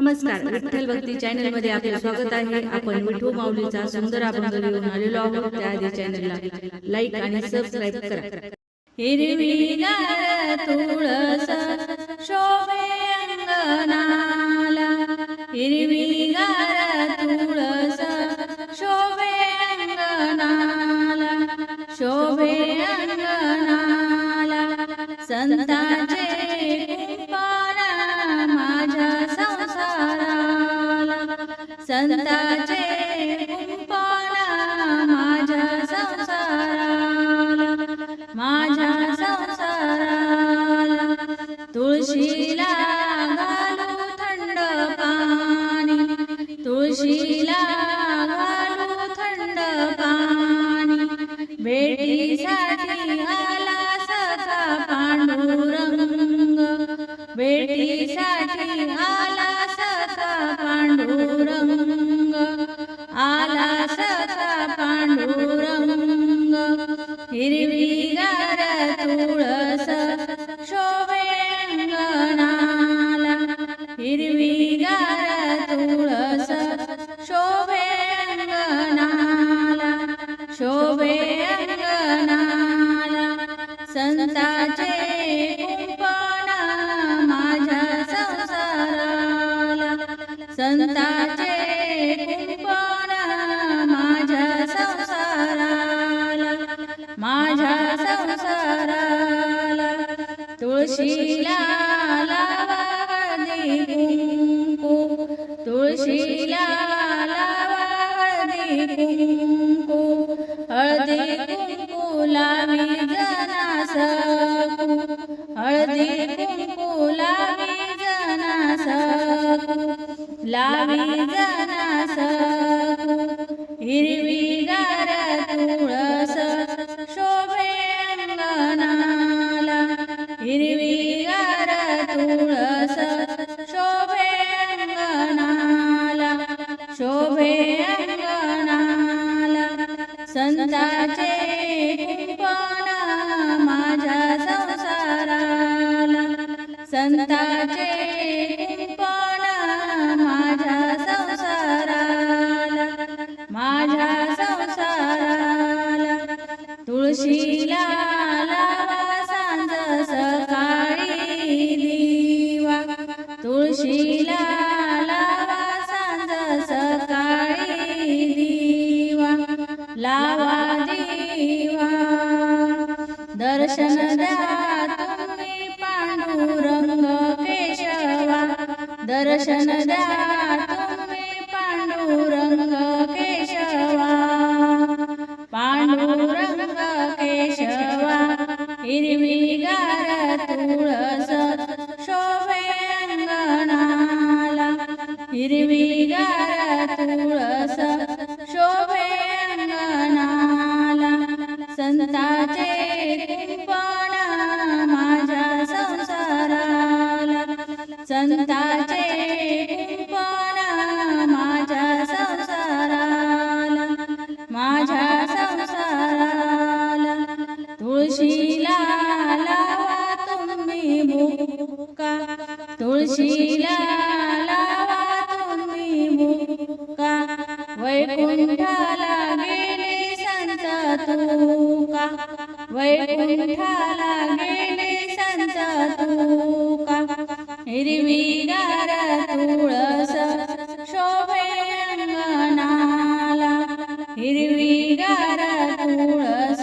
नमस्कार विठ्ठल भक्ती चॅनलमध्ये आपले स्वागत आहे. आपण विठू माऊलीचा सुंदर अभंग घेऊन आलेलो आहोत. त्या आधी चॅनलला लाईक आणि सबस्क्राईब करा. हिरवी गार तुळस शोभे अंगणाला. हिरवी गार तुळस शोभे अंगणाला. शोभे अंगणाला. संतांचे कुंभार संतांचे कुंभार माझ्या संसाराला माझ्या संसाराला. तुळशीला घालू थंड पाणी तुळशीला घालू थंड पाणी. भेटीसाठी आला तुळस शोभे अंगणाला हिरवी तुळस शोभे अंगणाला शोभे अंगणाला संताचे कुंपण माझ्या संसाराला संता तुळशीला लावा कुंकू तुळशीला लावा हळदी कुंकू हळदी कुंकू लावी जनास हळदी कुंकू लावी जनास लावी जनास हिरवी गार तुळस शोभे अंगणाला हिरवी तुळस शोभे अंगणाला शोभे अंगणाला. संताचे कुंपण माझ्या संसाराला. संताचे कुंपण माझ्या संसाराला. माझ्या संसाराला. तुळशी तुळशीला लावा सांज सकाळी दिवा लावा दिवा. दर्शन द्या तुम्ही पांडुरंग केशवा. दर्शन द्या तुम्ही पांडुरंग केशवा. पांडुरंग केशवा हिरवी गार संताचे कुंपण माझ्या संसाराला माझ्या संसाराला. तुळशीला लावा तुम्ही मुक्का तुळशीला लावा तुम्ही मुक्का. वैकुंठाला गेले संत तुका वैकुंठाला गेले संत तुका. हिरवी गार तुळस शोभे अंगणाला हिरवी गार तुळस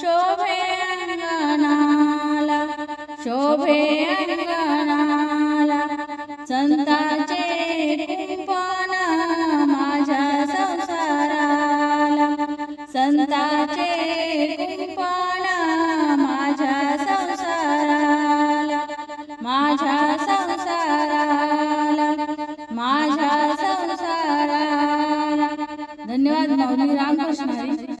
शोभे अंगणाला शोभे